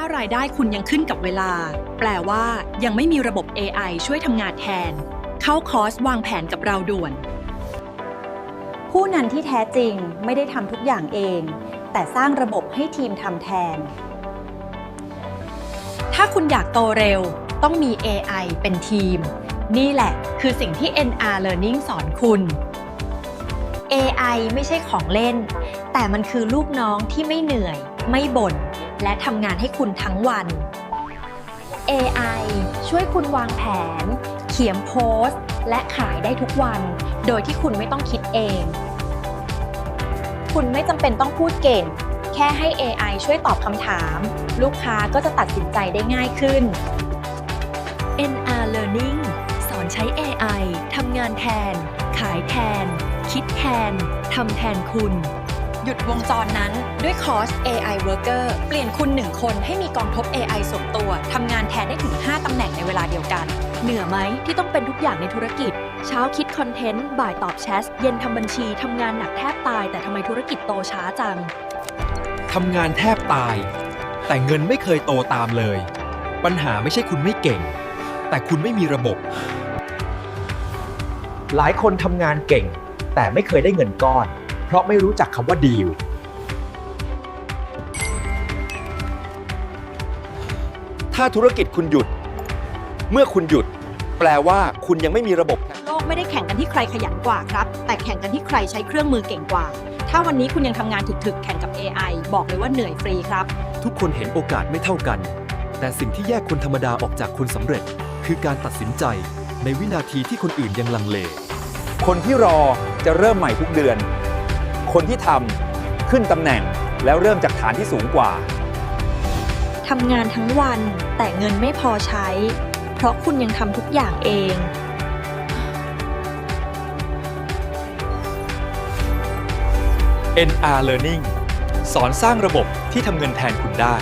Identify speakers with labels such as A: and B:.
A: ารายได้คุณยังขึ้นกับเวลา แปลว่ายังไม่มีระบบ AI ช่วยทำงานแทน เข้าคอร์สวางแผนกับเราด่วน
B: ผู้นำที่แท้จริงไม่ได้ทำทุกอย่างเอง แต่สร้างระบบให้ทีมทำแทน
A: ถ้าคุณอยากโตเร็ว ต้องมี AI เป็นทีม นี่แหละคือสิ่งที่ NR Learning สอนคุณ
B: AI ไม่ใช่ของเล่น แต่มันคือลูกน้องที่ไม่เหนื่อย ไม่บ่น และทำงานให้คุณทั้งวัน AI ช่วยคุณวางแผน เขียนโพสต์ และขายได้ทุกวัน โดยที่คุณไม่ต้องคิดเอง คุณไม่จำเป็นต้องพูดเก่ง แค่ให้ AI ช่วยตอบคำถาม ลูกค้าก็จะตัดสินใจได้ง่ายขึ้น
A: NR Learning สอนใช้ AI ทำงานแทน ขายแทน คิดแทน ทำแทนคุณ หยุดวงจรนั้นด้วยคอร์ส AI Worker เปลี่ยนคุณ 1 คนให้มีกองทบ AI ส่วนตัวทำงานแทนได้ถึง 5ตำแหน่งในเวลาเดียวกัน เหนื่อยไหมที่ต้องเป็นทุกอย่างในธุรกิจ เช้าคิดคอนเทนต์ บ่ายตอบแชทเย็นทำบัญชีทำงานหนักแทบตาย แต่ทำไมธุรกิจโตช้าจัง
C: ทำงานแทบตาย แต่เงินไม่เคยโตตามเลย ปัญหาไม่ใช่คุณไม่เก่ง แต่คุณไม่มีระบบ หลายคนทำงานเก่ง แต่ไม่เคยได้เงินก้อน เพราะไม่รู้จักคำว่าดีลถ้าธุรกิจคุณหยุด เมื่อคุณหยุด แปลว่าคุณยังไม่มีระบบ
A: โลกไม่ได้แข่งกันที่ใครขยันกว่าครับ แต่แข่งกันที่ใครใช้เครื่องมือเก่งกว่า ถ้าวันนี้คุณยังทำงานถึกๆ แข่งกับ AI บอกเลยว่าเหนื่อยฟรีครับ
D: ทุกคนเห็นโอกาสไม่เท่ากัน แต่สิ่งที่แยกคนธรรมดาออกจากคนสำเร็จ คือการตัดสินใจในวินาทีที่คนอื่นยังลังเล
E: คนที่รอจะเริ่มใหม่ทุกเดือน คนที่ทำขึ้นตำแหน่งแล้วเริ่มจากฐานที่สูงกว่า
B: ทำงานทั้งวันแต่เงินไม่พอใช้ เพราะคุณยังทำทุกอย่างเอง
C: NR Learning สอนสร้างระบบที่ทำเงินแทนคุณได้